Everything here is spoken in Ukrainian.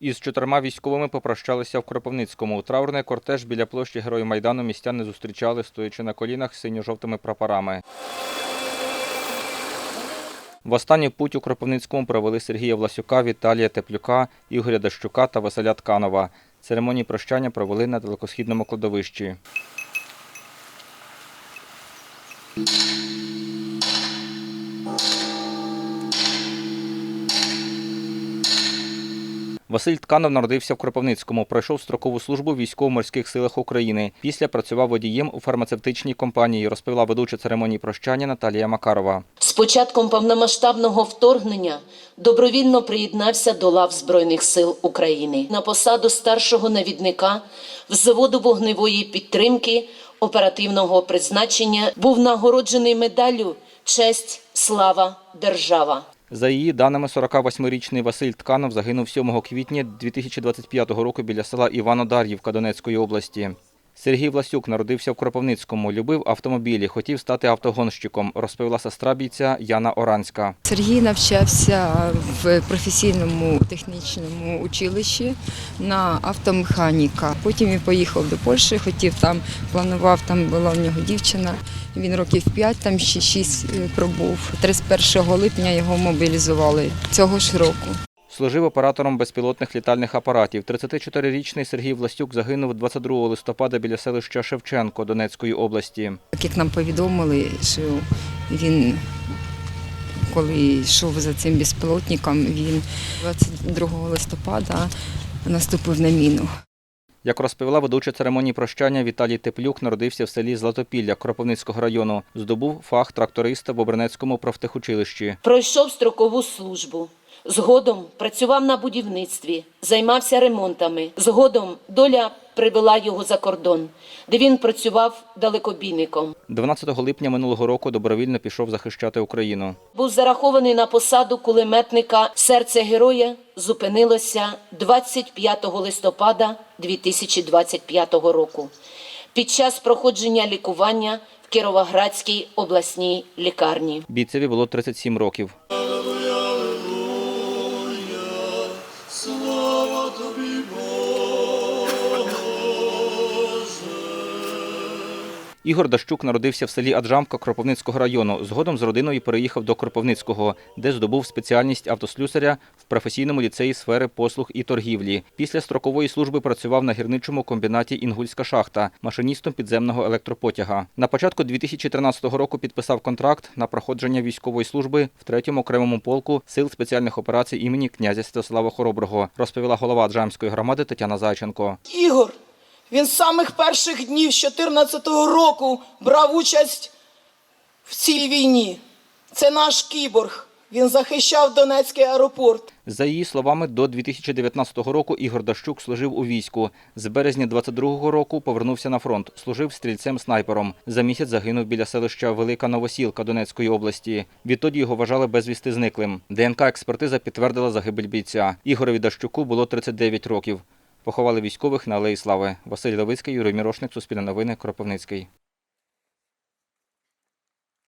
Із чотирма військовими попрощалися в Кропивницькому. Траурний кортеж біля площі Героїв Майдану містяни зустрічали, стоячи на колінах синьо-жовтими прапорами. В останній путь у Кропивницькому провели Сергія Власюка, Віталія Теплюка, Ігоря Дащука та Василя Тканова. Церемонії прощання провели на далекосхідному кладовищі. Василь Тканов народився в Кропивницькому, пройшов строкову службу в військово-морських силах України. Після працював водієм у фармацевтичній компанії, розповіла ведуча церемонії прощання Наталія Макарова. З початком повномасштабного вторгнення добровільно приєднався до лав Збройних сил України на посаду старшого навідника взводу вогневої підтримки оперативного призначення був нагороджений медаллю Честь, слава, держава. За її даними, 48-річний Василь Тканов загинув 7 квітня 2025 року біля села Івано-Дар'ївка Донецької області. Сергій Власюк народився в Кропивницькому, любив автомобілі, хотів стати автогонщиком, розповіла сестра бійця Яна Оранська. Сергій навчався в професійному технічному училищі на автомеханіка. Потім він поїхав до Польщі, хотів там, планував, там була в нього дівчина. Він років 5, там ще 6 пробув. 31 липня його мобілізували цього ж року. Служив оператором безпілотних літальних апаратів. 34-річний Сергій Власюк загинув 22 листопада біля селища Шевченко Донецької області. Так як нам повідомили, що він, коли йшов за цим безпілотником, він 22 листопада наступив на міну. Як розповіла ведуча церемонії прощання, Віталій Теплюк народився в селі Златопілля Кропивницького району. Здобув фах тракториста в Обернецькому профтехучилищі. Пройшов строкову службу. Згодом працював на будівництві, займався ремонтами. Згодом доля привела його за кордон, де він працював далекобійником. 12 липня минулого року добровільно пішов захищати Україну. Був зарахований на посаду кулеметника. Серце героя зупинилося 25 листопада 2025 року під час проходження лікування в Кіровоградській обласній лікарні. Бійцеві було 37 років. to be born. Ігор Дащук народився в селі Аджамка Кропивницького району. Згодом з родиною переїхав до Кропивницького, де здобув спеціальність автослюсаря в професійному ліцеї сфери послуг і торгівлі. Після строкової служби працював на гірничому комбінаті Інгульська шахта, машиністом підземного електропотяга. На початку 2013 року підписав контракт на проходження військової служби в 3-му окремому полку сил спеціальних операцій імені князя Святослава Хороброго, розповіла голова Аджамської громади Тетяна Зайченко. Ігор. Він з самих перших днів 2014 року брав участь в цій війні. Це наш кіборг. Він захищав Донецький аеропорт. За її словами, до 2019 року Ігор Дащук служив у війську. З березня 22-го року повернувся на фронт, служив стрільцем-снайпером. За місяць загинув біля селища Велика Новосілка Донецької області. Відтоді його вважали безвісти зниклим. ДНК-експертиза підтвердила загибель бійця. Ігорові Дащуку було 39 років. Поховали військових на Алеї Слави. Василь Левицький, Юрій Мірошник, Суспільне новини, Кропивницький.